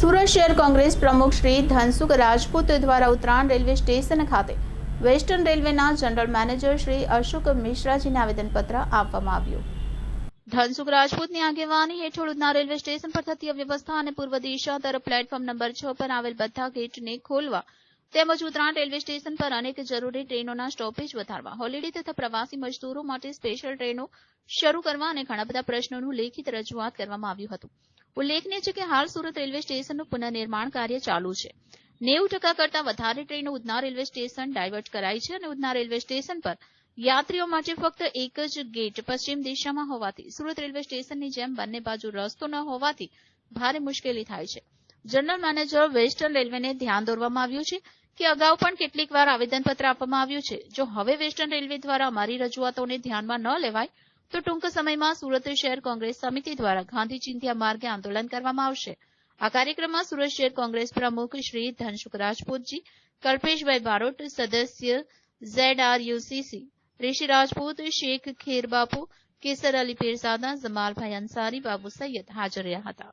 સુરત શહેર કોંગ્રેસ પ્રમુખ શ્રી ધનસુખ રાજપૂત દ્વારા ઉત્તરાયણ રેલવે સ્ટેશન ખાતે વેસ્ટર્ન રેલવેના જનરલ મેનેજર શ્રી અશોક મિશ્રાજીને આવેદનપત્ર આપવામાં આવ્યું. ધનસુખ રાજપૂતની આગેવાની હેઠળ ઉધના રેલવે સ્ટેશન પર થતી અવ્યવસ્થા અને પૂર્વ દિશા તરફ પ્લેટફોર્મ નંબર છ પર આવેલ બધા ગેટને ખોલવા તેમજ ઉત્તરાયણ રેલવે સ્ટેશન પર અનેક જરૂરી ટ્રેનોના સ્ટોપેજ વધારવા, હોલિડે તથા પ્રવાસી મજદૂરો માટે સ્પેશિયલ ટ્રેનો શરૂ કરવા અને ઘણા બધા પ્રશ્નોનું લેખિત રજૂઆત કરવામાં આવ્યું હતું. ઉલ્લેખનીય છે કે હાલ સુરત રેલવે સ્ટેશનનું પુનઃનિર્માણ કાર્ય ચાલુ છે. નેવું ટકા કરતાં વધારે ટ્રેનો ઉધના રેલવે સ્ટેશન ડાયવર્ટ કરાઈ છે અને ઉધના રેલવે સ્ટેશન પર યાત્રીઓ માટે ફક્ત એક જ ગેટ પશ્ચિમ દિશામાં હોવાથી, સુરત રેલવે સ્ટેશનની જેમ બંને બાજુ રસ્તો ન હોવાથી ભારે મુશ્કેલી થાય છે. જનરલ મેનેજર વેસ્ટર્ન રેલવેને ધ્યાન દોરવામાં આવ્યું છે કે અગાઉ પણ કેટલીક વાર આવેદનપત્ર આપવામાં આવ્યું છે. જો હવે વેસ્ટર્ન રેલવે દ્વારા અમારી રજૂઆતોને ધ્યાનમાં ન લેવાય તો ટૂંક સમયમાં સુરત શહેર કોંગ્રેસ સમિતિ દ્વારા ગાંધી ચિંધ્યા માર્ગે આંદોલન કરવામાં આવશે. આ કાર્યક્રમમાં સુરત શહેર કોંગ્રેસ પ્રમુખ શ્રી ધનસુખ રાજપૂતજી, કલ્પેશભાઈ બારોટ, સદસ્ય Z R UCC Rishi Rajput, Sheikh ખેરબાપુ, Kesar Ali Pirzada, જમાલભાઈ અંસારી, બાબુ સૈયદ હાજર રહ્યા હતા.